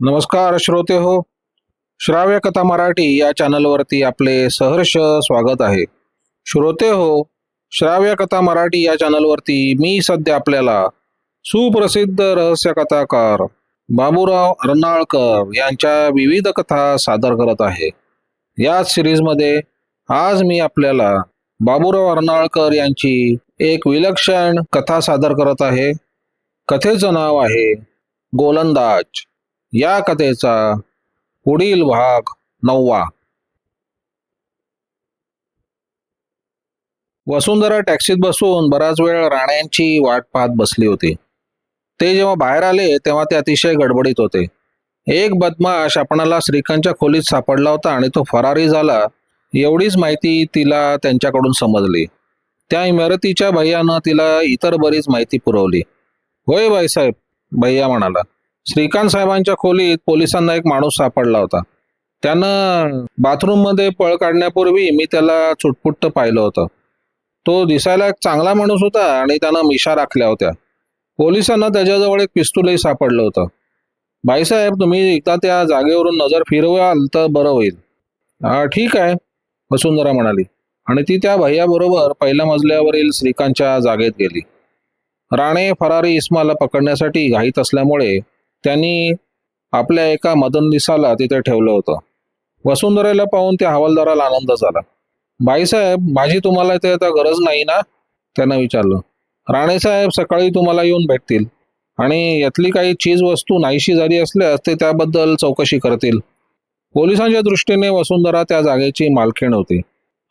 नमस्कार श्रोते हो. श्राव्य कथा मराठी या चॅनलवरती आपले सहर्ष स्वागत आहे. श्रोते हो श्राव्य कथा मराठी या चॅनलवरती मी सध्या आपल्याला सुप्रसिद्ध रहस्य कथाकार बाबूराव अर्नाळकर यांच्या विविध कथा सादर करत आहे. याच सिरीजमध्ये आज मी आपल्याला बाबूराव अर्नाळकर यांची एक विलक्षण कथा सादर करत आहे. कथेचं नाव आहे गोलंदाज. या कथेचा पुढील भाग नववा. वसुंधरा टॅक्सीत बसून बराच वेळ राण्यांची वाट पाहत बसली होती. ते जेव्हा बाहेर आले तेव्हा ते अतिशय गडबडीत होते. एक बदमाश आपणाला श्रीकांतच्या खोलीत सापडला होता आणि तो फरारी झाला एवढीच माहिती तिला त्यांच्याकडून समजली. त्या इमारतीच्या भैयानं तिला इतर बरीच माहिती पुरवली. होय बाईसाहेब भैया म्हणाला. श्रीकांत साहेबांच्या खोलीत पोलिसांना एक माणूस सापडला होता. त्यानं बाथरूममध्ये पळ काढण्यापूर्वी मी त्याला चुटपुट्ट पाहिलं होतं. तो दिसायला एक चांगला माणूस होता आणि त्यानं मिशा राखल्या होत्या. पोलिसांना त्याच्याजवळ एक पिस्तूलही सापडलं होतं. बाईसाहेब तुम्ही एकदा त्या जागेवरून नजर फिरवाल तर बरं होईल. हा ठीक आहे वसुंधरा म्हणाली. आणि ती त्या भैयाबरोबर पहिल्या मजल्यावरील श्रीकांतच्या जागेत गेली. राणे फरारी इस्माला पकडण्यासाठी घाईत असल्यामुळे त्यांनी आपल्या एका मदननिसाला तिथे ठेवलं होतं. वसुंधरेला पाहून त्या हवालदाराला आनंद झाला. बाईसाहेब माझी तुम्हाला इथे आता गरज नाही ना? त्यानं विचारलं. राणेसाहेब सकाळी तुम्हाला येऊन भेटतील आणि यातली काही चीज वस्तू नाहीशी झाली असल्यास ते त्याबद्दल चौकशी करतील. पोलिसांच्या दृष्टीने वसुंधरा त्या जागेची मालकीण होती.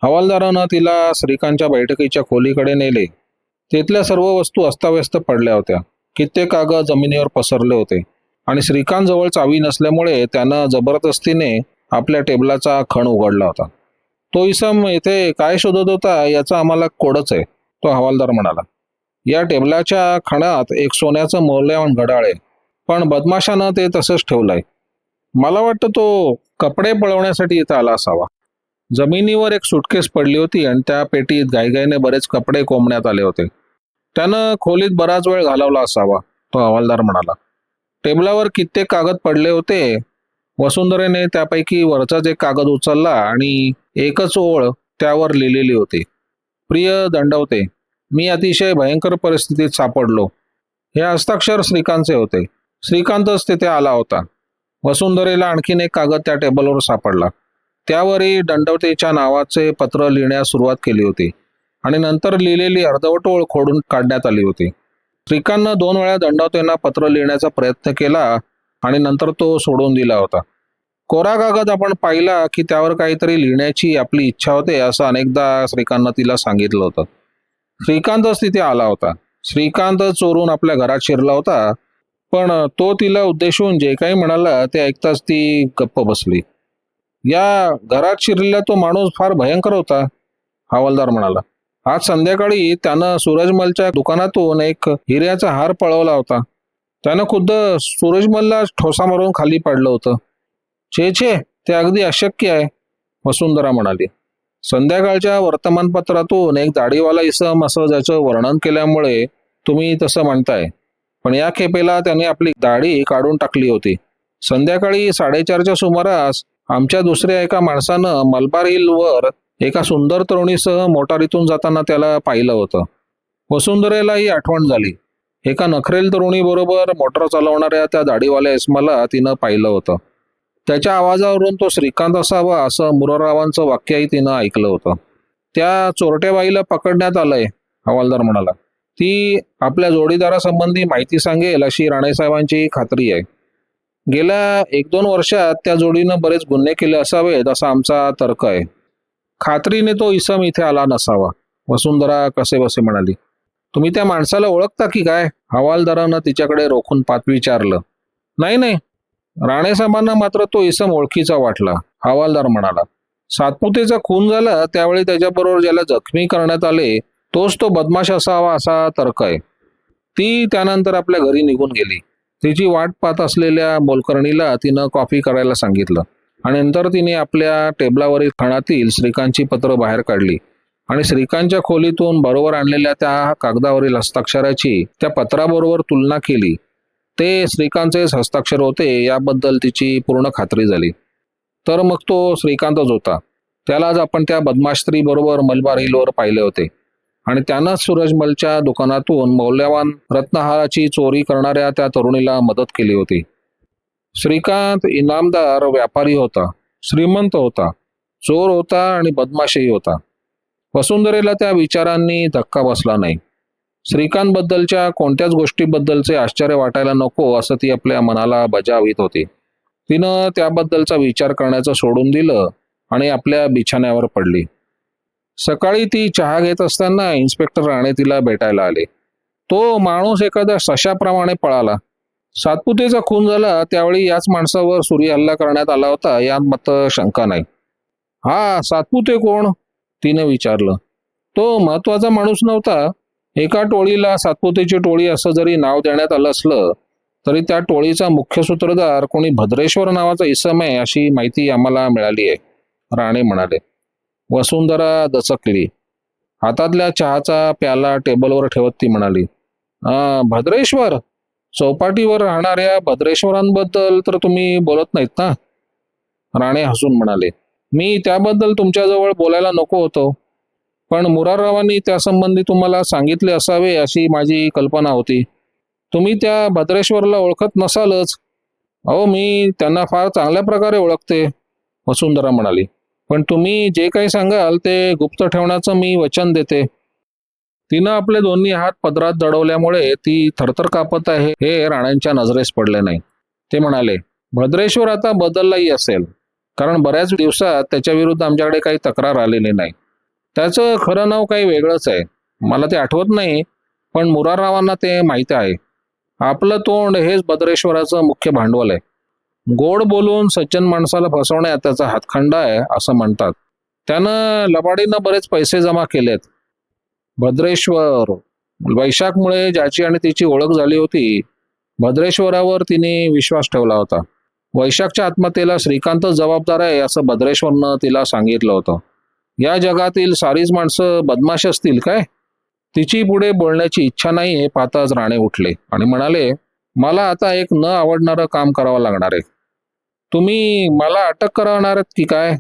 हवालदारानं तिला श्रीकांतच्या बैठकीच्या खोलीकडे नेले. तिथल्या सर्व वस्तू अस्ताव्यस्त पडल्या होत्या. कित्येक कागद जमिनीवर पसरले होते. आणि श्रीकांत जवळ चावी नसल्यामुळे त्यानं जबरदस्तीने आपल्या टेबलाचा खण उघडला होता. तो इसम येथे काय शोधत होता याचा आम्हाला कोडच आहे तो हवालदार म्हणाला. या टेबलाच्या खणात एक सोन्याचं मौल्यवान घडाळ आहे पण बदमाशानं ते तसंच ठेवलंय. मला वाटतं तो कपडे पळवण्यासाठी इथं आला असावा. जमिनीवर एक सुटकेस पडली होती आणि त्या पेटीत गाईगाईने बरेच कपडे कोंबण्यात आले होते. त्यानं खोलीत बराच वेळ घालवला असावा तो हवालदार म्हणाला. टेबलावर कित्येक कागद पडले होते. वसुंधरेने त्यापैकी वरचाच एक कागद उचलला आणि एकच ओळ त्यावर लिहिलेली होती. प्रिय दंडवते मी अतिशय भयंकर परिस्थितीत सापडलो. हे हस्ताक्षर श्रीकांतचे होते. श्रीकांतच तिथे आला होता. वसुंधरेला आणखीन एक कागद त्या टेबलवर सापडला. त्यावरही दंडवतेच्या नावाचे पत्र लिहिण्यास सुरुवात केली होती आणि नंतर लिहिलेली अर्धवट ओळ खोडून काढण्यात आली होती. श्रीकांतनं दोन वेळा दंडवतेंना पत्र लिहिण्याचा प्रयत्न केला आणि नंतर तो सोडून दिला होता. कोरा कागद आपण पाहिला की त्यावर काहीतरी लिहिण्याची आपली इच्छा होते असं अनेकदा श्रीकांतनं तिला सांगितलं होतं. श्रीकांतच तिथे आला होता. श्रीकांत चोरून आपल्या घरात शिरला होता. पण तो तिला उद्देशून जे काही म्हणाला ते ऐकताच ती गप्प बसली. या घरात शिरलेला तो माणूस फार भयंकर होता हवालदार म्हणाला. आज संध्याकाळी त्यानं सूरजमलच्या दुकानातून एक हिऱ्याचा हार पळवला होता. त्यानं खुद्द सूरजमलला ठोसा मारून खाली पाडलं होतं. छे छे ते अगदी अशक्य आहे वसुंधरा म्हणाली. संध्याकाळच्या वर्तमानपत्रातून एक दाढीवाला इसम असं ज्याचं वर्णन केल्यामुळे तुम्ही तसं म्हणताय. पण या खेपेला त्याने आपली दाढी काढून टाकली होती. संध्याकाळी साडेचारच्या सुमारास आमच्या दुसऱ्या एका माणसानं मलबार हिलवर एका सुंदर तरुणीसह मोटारीतून जाताना त्याला पाहिलं होतं. वसुंधरेलाही आठवण झाली. एका नखरेल तरुणी बरोबर मोटार चालवणाऱ्या त्या दाढीवाल्या इस्माला तिनं पाहिलं होतं. त्याच्या आवाजावरून तो श्रीकांत असावा असं मुरारावांचं वाक्यही तिनं ऐकलं होतं. त्या चोरटेबाईला पकडण्यात आलंय हवालदार म्हणाला. ती आपल्या जोडीदारासंबंधी माहिती सांगेल अशी राणेसाहेबांची खात्री आहे. गेल्या एक दोन वर्षात त्या जोडीनं बरेच गुन्हे केले असावेत असा आमचा तर्क आहे. खात्रीने तो इसम इथे आला नसावा. वसुंधरा कसे बसे म्हणाली तुम्ही त्या माणसाला ओळखता की काय? हवालदारानं तिच्याकडे रोखून पात विचारलं नाही नाही. राणेसाहेबांना मात्र तो इसम ओळखीचा वाटला. हवालदार म्हणाला सातपुतेचा खून झाला त्यावेळी त्याच्याबरोबर ज्याला जखमी करण्यात आले तोच तो बदमाश असावा असा तर्क आहे. ती त्यानंतर आपल्या घरी निघून गेली. तिची वाट पाहत असलेल्या मोलकर्णीला तिनं कॉफी करायला सांगितलं. आणि नंतर तिने आपल्या टेबलावरील खणातील श्रीकांतची पत्र बाहेर काढली. आणि श्रीकांतच्या खोलीतून बरोबर आणलेल्या त्या कागदावरील हस्ताक्षराची त्या पत्राबरोबर तुलना केली. ते श्रीकांतचेच हस्ताक्षर होते याबद्दल तिची पूर्ण खात्री झाली. तर मग तो श्रीकांतच होता. त्यालाच आपण त्या बदमाश बरोबर मलबार हिलवर पाहिले होते. आणि त्यानंच सूरजमलच्या दुकानातून मौल्यवान रत्नहाराची चोरी करणाऱ्या त्या तरुणीला मदत केली होती. श्रीकांत इनामदार व्यापारी होता श्रीमंत होता चोर होता आणि बदमाशही होता. वसुंधरेला त्या विचारांनी धक्का बसला नाही. श्रीकांतबद्दलच्या कोणत्याच गोष्टीबद्दलचे आश्चर्य वाटायला नको असं ती आपल्या मनाला बजावित होती. तिनं त्याबद्दलचा विचार करण्याचं सोडून दिलं आणि आपल्या बिछाण्यावर पडली. सकाळी ती चहा घेत असताना इन्स्पेक्टर राणे तिला भेटायला आले. तो माणूस एखाद्या सशाप्रमाणे पळाला. सातपुतेचा खून झाला त्यावेळी याच माणसावर सूर्य हल्ला करण्यात आला होता यात मात्र शंका नाही. हा सातपुते कोण? तिने विचारलं. तो महत्त्वाचा माणूस नव्हता. एका टोळीला सातपुतेची टोळी असं जरी नाव देण्यात आलं असलं तरी त्या टोळीचा मुख्य सूत्रधार कोणी भद्रेश्वर नावाचा इसम आहे अशी माहिती आम्हाला मिळाली आहे राणे म्हणाले. वसुंधरा दचकली. हातातल्या चहाचा प्याला टेबलवर ठेवत ती म्हणाली भद्रेश्वर चौपाटीवर राहणाऱ्या भद्रेश्वरांबद्दल तर तुम्ही बोलत नाहीत ना? राणे हसून म्हणाले मी त्याबद्दल तुमच्याजवळ बोलायला नको होतो. पण मुराररावांनी त्यासंबंधी तुम्हाला सांगितले असावे अशी माझी कल्पना होती. तुम्ही त्या भद्रेश्वरला ओळखत नसालच. अहो मी त्यांना फार चांगल्या प्रकारे ओळखते वसुंधरा म्हणाली. पण तुम्ही जे काही सांगाल ते गुप्त ठेवण्याचं मी वचन देते. तिनं आपले दोन्ही हात पदरात दडवल्यामुळे ती थरथर कापत आहे हे राण्यांच्या नजरेस पडले नाही. ते म्हणाले भद्रेश्वर आता बदललाही असेल कारण बऱ्याच दिवसात त्याच्या विरुद्ध आमच्याकडे काही तक्रार आलेली नाही. त्याचं खरं नाव काही वेगळंच आहे. मला ते आठवत नाही पण मुराररावांना ते माहीत आहे. आपलं तोंड हेच भद्रेश्वराचं मुख्य भांडवल आहे. गोड बोलून सज्जन माणसाला फसवण्यात त्याचा हातखंडा आहे असं म्हणतात. त्यानं लबाडीनं बरेच पैसे जमा केलेत. भद्रेश्वर. वैशाखमुळे ज्याची आणि तिची ओळख झाली होती भद्रेश्वरावर तिने विश्वास ठेवला होता. वैशाखच्या आत्महत्येला श्रीकांत जबाबदार आहे असं भद्रेश्वरनं तिला सांगितलं होतं. या जगातील सारीच माणसं बदमाश असतील काय? तिची पुढे बोलण्याची इच्छा नाही हे पाहताच राणे उठले आणि म्हणाले मला आता एक न आवडणारं काम करावं लागणार आहे. तुम्ही मला अटक करणार आहेत की काय?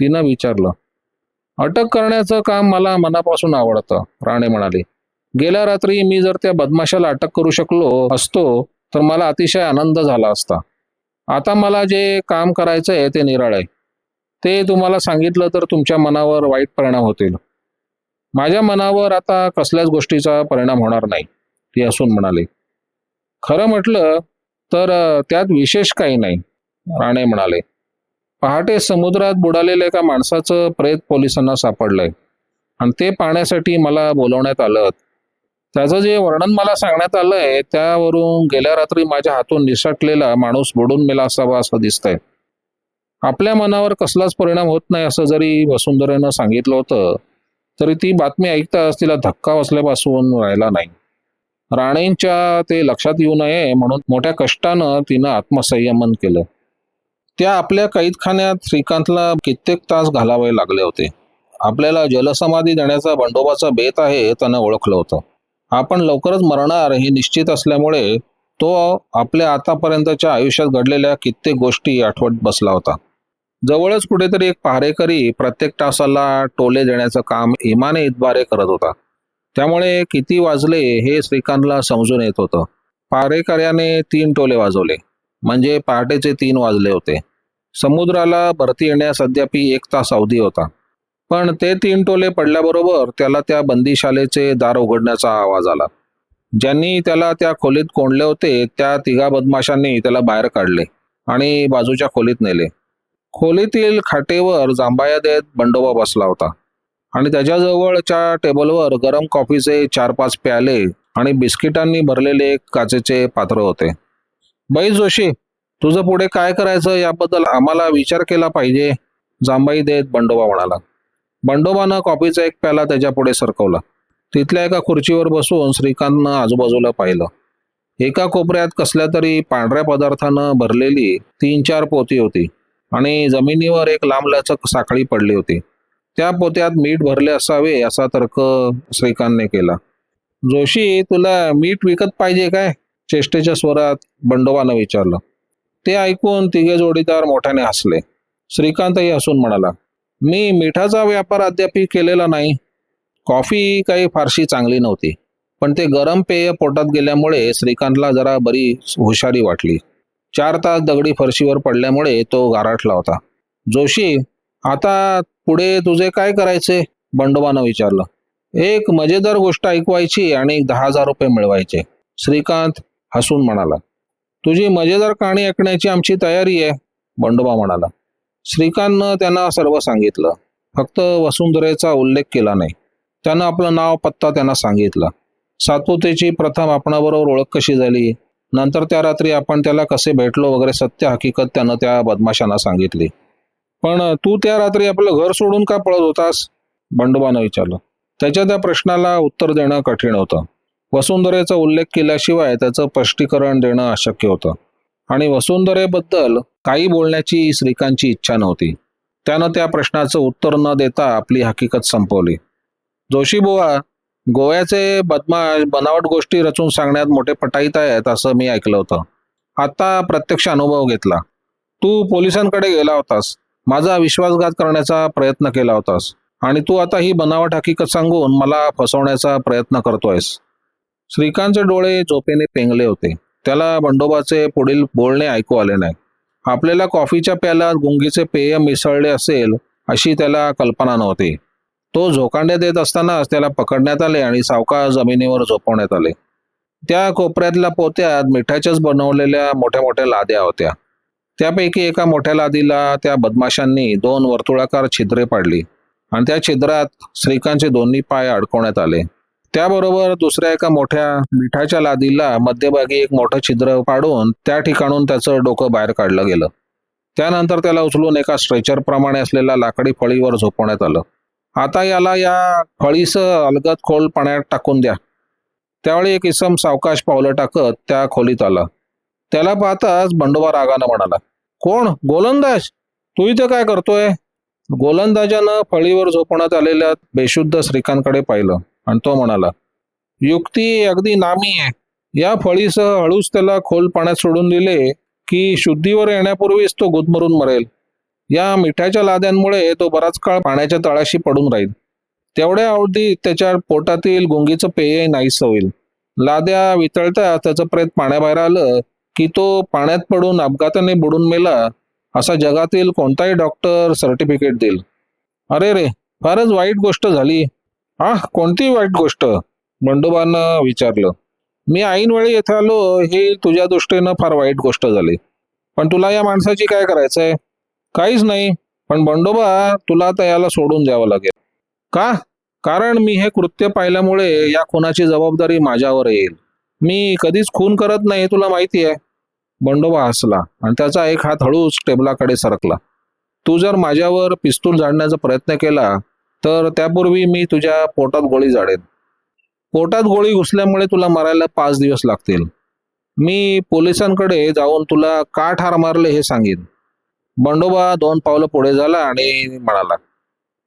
तिनं विचारलं. अटक करण्याचं काम मला मनापासून आवडतं राणे म्हणाले. गेल्या रात्री मी जर त्या बदमाशाला अटक करू शकलो असतो तर मला अतिशय आनंद झाला असता. आता मला जे काम करायचं आहे ते निराळ. आहे ते तुम्हाला सांगितलं तर तुमच्या मनावर वाईट परिणाम होतील. माझ्या मनावर आता कसल्याच गोष्टीचा परिणाम होणार नाही ती हसून म्हणाले. खरं म्हटलं तर त्यात विशेष काही नाही राणे म्हणाले. पहाटे समुद्रात बुडालेल्या एका माणसाचं प्रेत पोलिसांना सापडलंय. आणि ते पाहण्यासाठी मला बोलवण्यात आलं. त्याचं जे वर्णन मला सांगण्यात आलंय त्यावरून गेल्या रात्री माझ्या हातून निसटलेला माणूस बुडून मेला असावा असं दिसतंय. आपल्या मनावर कसलाच परिणाम होत नाही असं जरी वसुंधरेनं सांगितलं होतं तरी ती बातमी ऐकताच तिला धक्का बसल्यापासून राहिला नाही. राणेंच्या ते लक्षात येऊ नये म्हणून मोठ्या कष्टानं तिनं आत्मसंयमन केलं. त्या आपल्या कैदखान्यात श्रीकांतला कित्येक तास घालावे लागले होते. आपल्याला जलसमाधी देण्याचा बंडोबाचा बेत आहे त्यानं ओळखलं होतं. आपण लवकरच मरणार हे निश्चित असल्यामुळे तो आपल्या आतापर्यंतच्या आयुष्यात घडलेल्या कित्येक गोष्टी आठवत बसला होता. जवळच कुठेतरी एक पहारेकरी प्रत्येक तासाला टोले देण्याचं काम इमाने इतबारे करत होता. त्यामुळे किती वाजले हे श्रीकांतला समजून येत होतं. पहारेकऱ्याने तीन टोले वाजवले म्हणजे पहाटेचे तीन वाजले होते. समुद्राला भरती येण्यास अद्याप एक तास अवधी होता. पण ते तीन टोले पडल्याबरोबर त्याला त्या बंदीशालेचे दार उघडण्याचा आवाज आला. ज्यांनी त्याला त्या खोलीत कोंडले होते त्या तिघा बदमाशांनी त्याला बाहेर काढले आणि बाजूच्या खोलीत नेले. खोलीतील खाटेवर जांभाया देत बंडोबा बसला होता आणि त्याच्याजवळच्या टेबलवर गरम कॉफीचे चार पाच प्याले आणि बिस्किटांनी भरलेले एक काचेचे पात्र होते. बाई जोशी तुझं पुढे काय करायचं याबद्दल आम्हाला विचार केला पाहिजे जांबाई देत बंडोबा म्हणाला. बंडोबानं कॉफीचा एक प्याला त्याच्या पुढे सरकवला. तिथल्या एका खुर्चीवर बसून श्रीकांतनं आजूबाजूला पाहिलं. एका कोपऱ्यात कसल्या तरी पांढऱ्या पदार्थानं भरलेली तीन चार पोती होती आणि जमिनीवर एक लांबलचक साखळी पडली होती. त्या पोत्यात मीठ भरले असावे असा तर्क श्रीकांतने केला. जोशी तुला मीठ विकत पाहिजे काय? चेष्टेच्या स्वरात बंडोबानं विचारलं. ते ऐकून तिघे जोडीदार मोठ्याने हसले. श्रीकांतही हसून म्हणाला मी मिठाचा व्यापार अद्याप केलेला नाही. कॉफी काही फारशी चांगली नव्हती पण ते गरम पेय पोटात गेल्यामुळे श्रीकांतला जरा बरी हुशारी वाटली. चार तास दगडी फरशीवर पडल्यामुळे तो गारठला होता. जोशी आता पुढे तुझे काय करायचे? बंडोबानं विचारलं. एक मजेदार गोष्ट ऐकवायची आणि दहा हजार रुपये मिळवायचे. श्रीकांत हसून म्हणाला तुझी मजेदार कहाणी ऐकण्याची आमची तयारी आहे बंडोबा म्हणाला. श्रीकांतनं त्यांना सर्व सांगितलं. फक्त वसुंधरेचा उल्लेख केला नाही. त्यानं आपलं नाव पत्ता त्यांना सांगितला. सातपुतेची प्रथम आपणाबरोबर ओळख कशी झाली? नंतर त्या रात्री आपण त्याला कसे भेटलो वगैरे सत्य हकीकत त्यानं त्या बदमाशांना सांगितली. पण तू त्या रात्री आपलं घर सोडून का पळत होतास? बंडोबानं विचारलं. त्याच्या त्या प्रश्नाला उत्तर देणं कठीण होतं. वसुंधरेचा उल्लेख केल्याशिवाय त्याचं स्पष्टीकरण देणं अशक्य होतं. आणि वसुंधरेबद्दल काही बोलण्याची श्रीकांतची इच्छा नव्हती. त्यानं त्या प्रश्नाचं उत्तर न देता आपली हकीकत संपवली. जोशी बुवा गोव्याचे बदमाश बनावट गोष्टी रचून सांगण्यात मोठे पटाईत आहेत असं मी ऐकलं होतं. आता प्रत्यक्ष अनुभव घेतला. तू पोलिसांकडे गेला होतास. माझा विश्वासघात करण्याचा प्रयत्न केला होतास. आणि तू आता ही बनावट हकीकत सांगून मला फसवण्याचा प्रयत्न करतोयस. श्रीकांतचे डोळे झोपेने पेंगले होते. त्याला बंडोबाचे पुढील बोलणे ऐकू आले नाही. आपल्याला कॉफीच्या प्याल्यात गुंगीचे पेय मिसळले असेल अशी त्याला कल्पना नव्हती. तो झोकांडे देत असतानाच त्याला पकडण्यात आले आणि सावकार जमिनीवर झोपवण्यात आले. त्या कोपऱ्यातल्या पोत्यात मिठाच्याच बनवलेल्या मोठ्या मोठ्या लाद्या होत्या. त्यापैकी एका मोठ्या लादीला त्या बदमाशांनी दोन वर्तुळाकार छिद्रे पाडली आणि त्या छिद्रात श्रीकांतचे दोन्ही पाय अडकवण्यात आले. त्याबरोबर दुसऱ्या एका मोठ्या मिठाच्या लादीला मध्यभागी एक मोठं छिद्र पाडून त्या ठिकाणून त्याचं डोकं बाहेर काढलं गेलं. त्यानंतर त्याला उचलून एका स्ट्रेचर प्रमाणे असलेल्या लाकडी फळीवर झोपवण्यात आलं. आता याला या फळीसं अलगद खोल पाण्यात टाकून द्या. त्यावेळी एक इसम सावकाश पावलं टाकत त्या खोलीत आला. त्याला पाहताच बंडोबा रागानं म्हणाला कोण? गोलंदाज? तू इथं काय करतोय? गोलंदाजानं फळीवर झोपवण्यात आलेल्या बेशुद्ध श्रीकांतकडे पाहिलं. आणि तो म्हणाला युक्ती अगदी नामी आहे. या फळीसह हळूच त्याला खोल पाण्यात सोडून दिले की शुद्धीवर येण्यापूर्वीच तो गुदमरून मरेल. या मिठाच्या लाद्यांमुळे तो बराच काळ पाण्याच्या तळाशी पडून राहील. तेवढ्या अवधीत त्याच्या पोटातील गुंगीचं पेय नाहीस होईल. लाद्या वितळता त्याचं प्रेत पाण्याबाहेर आलं की तो पाण्यात पडून अपघाताने बुडून मेला असा जगातील कोणताही डॉक्टर सर्टिफिकेट देईल. अरे रे फारच वाईट गोष्ट झाली. हा कोणती वाईट गोष्ट? बंडोबानं विचारलं. मी ऐनवेळी येथे आलो हे तुझ्या दृष्टीनं फार वाईट गोष्ट झाली. पण तुला या माणसाची काय करायचंय? काहीच नाही. पण बंडोबा तुला आता याला सोडून द्यावं लागेल. का? कारण मी हे कृत्य पाहिल्यामुळे या खुनाची जबाबदारी माझ्यावर येईल. मी कधीच खून करत नाही तुला माहिती आहे. बंडोबा हसला आणि त्याचा एक हात हळूच टेबलाकडे सरकला. तू जर माझ्यावर पिस्तूल झाडण्याचा प्रयत्न केला तर त्यापूर्वी मी तुझ्या पोटात गोळी झाडेन. पोटात गोळी घुसल्यामुळे तुला मरायला पाच दिवस लागतील. मी पोलिसांकडे जाऊन तुला का ठार मारले हे सांगेन. बंडोबा दोन पावलं पुढे झाला आणि म्हणाला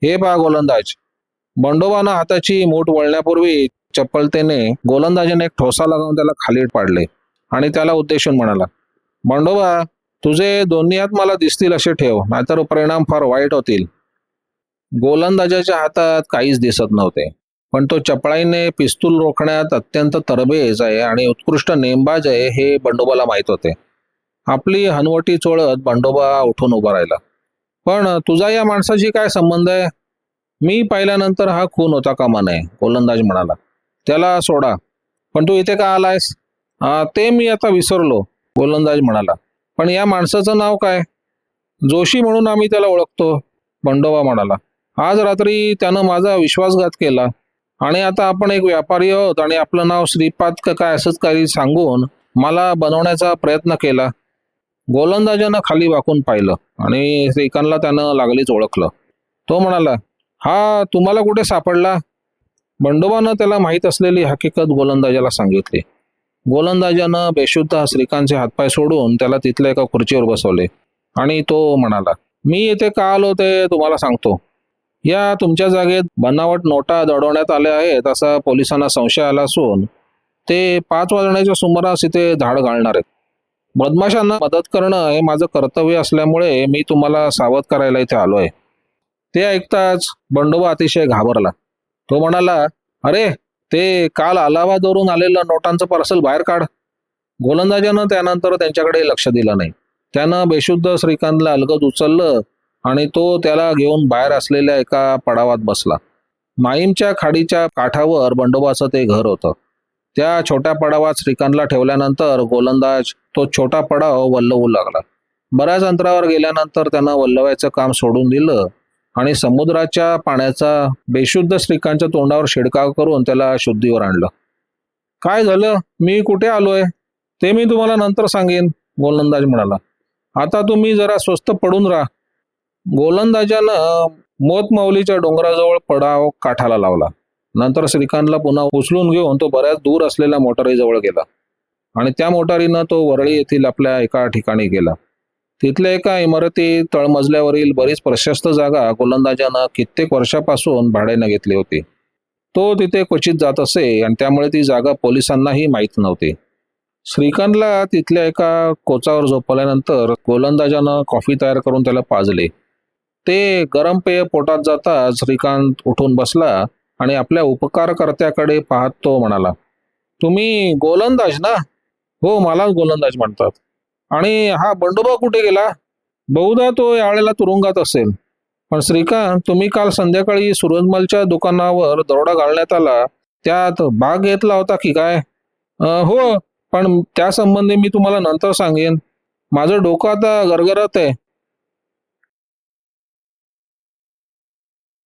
हे पहा गोलंदाज बंडोबानं हाताची मूठ वळण्यापूर्वी चप्पलतेने गोलंदाजाने एक ठोसा लगावून त्याला खाली पाडले आणि त्याला उद्देशून म्हणाला बंडोबा तुझे दोन्ही हात मला दिसतील असे ठेव नाहीतर परिणाम फार वाईट होतील. गोलंदाजाच्या हातात काहीच दिसत नव्हते. पण तो चपळाईने पिस्तूल रोखण्यात अत्यंत तरबेज आहे आणि उत्कृष्ट नेमबाज आहे हे बंडोबाला माहीत होते. आपली हनवटी चोळत बंडोबा उठून उभा राहिला. पण तुझा या माणसाशी काय संबंध आहे? मी पाहिल्यानंतर हा खून होता कामा नये गोलंदाज म्हणाला. त्याला सोडा. पण तू इथे का आलायस? ते मी आता विसरलो गोलंदाज म्हणाला. पण या माणसाचं नाव काय? जोशी म्हणून आम्ही त्याला ओळखतो बंडोबा म्हणाला. आज रात्री त्यानं माझा विश्वासघात केला. आणि आता आपण एक व्यापारी आहोत आणि आपलं नाव श्रीपाद का काय असंच काही सांगून मला बनवण्याचा प्रयत्न केला. गोलंदाजानं खाली वाकून पाहिलं आणि श्रीकांतला त्यानं लागलीच ओळखलं. तो म्हणाला हा तुम्हाला कुठे सापडला? बंडोबानं त्याला माहीत असलेली हकीकत गोलंदाजाला सांगितली. गोलंदाजानं बेशुद्ध श्रीकांतचे हातपाय सोडून त्याला तिथल्या एका खुर्चीवर बसवले. आणि तो म्हणाला मी येथे का आलो ते तुम्हाला सांगतो. या तुमच्या जागेत बनावट नोटा दडवण्यात आल्या आहेत असा पोलिसांना संशय आला असून ते पाच वाजण्याच्या सुमारास इथे धाड घालणार आहेत. बदमाशांना मदत करणं हे माझं कर्तव्य असल्यामुळे मी तुम्हाला सावध करायला इथे आलो आहे ते ऐकताच बंडोबा अतिशय घाबरला. तो म्हणाला अरे ते काल अलाहाबादवरून आलेलं नोटांचं पार्सल बाहेर काढ. गोलंदाजानं त्यानंतर त्यांच्याकडे लक्ष दिलं नाही. त्यानं बेशुद्ध श्रीकांतला अलगद उचललं आणि तो त्याला घेऊन बाहेर असलेल्या एका पडावात बसला. माईमच्या खाडीच्या काठावर बंडोबाचं ते घर होतं. त्या छोट्या पडावात श्रीकांतला ठेवल्यानंतर गोलंदाज तो छोटा पडाव वल्लवू लागला. बऱ्याच अंतरावर गेल्यानंतर त्यानं वल्लवायचं काम सोडून दिलं आणि समुद्राच्या पाण्याचा बेशुद्ध श्रीकांतच्या तोंडावर शिडकाव करून त्याला शुद्धीवर आणलं. काय झालं? मी कुठे आलोय? ते मी तुम्हाला नंतर सांगेन गोलंदाज म्हणाला. आता तुम्ही जरा स्वस्त पडून राहा. गोलंदाजानं मोतमाऊलीच्या डोंगराजवळ पडाव काठाला लावला. नंतर श्रीकांतला पुन्हा उचलून घेऊन तो बऱ्याच दूर असलेल्या मोटारीजवळ गेला. आणि त्या मोटारीनं तो वरळी येथील आपल्या एका ठिकाणी गेला. तिथल्या एका इमारती तळमजल्यावरील बरीच प्रशस्त जागा गोलंदाजानं कित्येक वर्षापासून भाड्यानं घेतली होती. तो तिथे क्वचित जात असे आणि त्यामुळे ती जागा पोलिसांनाही माहीत नव्हती. श्रीकांतला तिथल्या एका कोचावर झोपल्यानंतर गोलंदाजानं कॉफी तयार करून त्याला पाजले. ते गरम पेय पोटात जाता श्रीकांत उठून बसला आणि आपल्या उपकारकर्त्याकडे पाहत तो म्हणाला तुम्ही गोलंदाज ना? हो मलाच गोलंदाज म्हणतात. आणि हा बंडोबा कुठे गेला? बहुधा तो यावेळेला तुरुंगात असेल. पण श्रीकांत तुम्ही काल संध्याकाळी सूरजमलच्या दुकानावर दरोडा घालण्यात आला. त्यात भाग घेतला होता की काय? हो पण त्या संबंधी मी तुम्हाला नंतर सांगेन. माझं डोकं आता गरगरत आहे.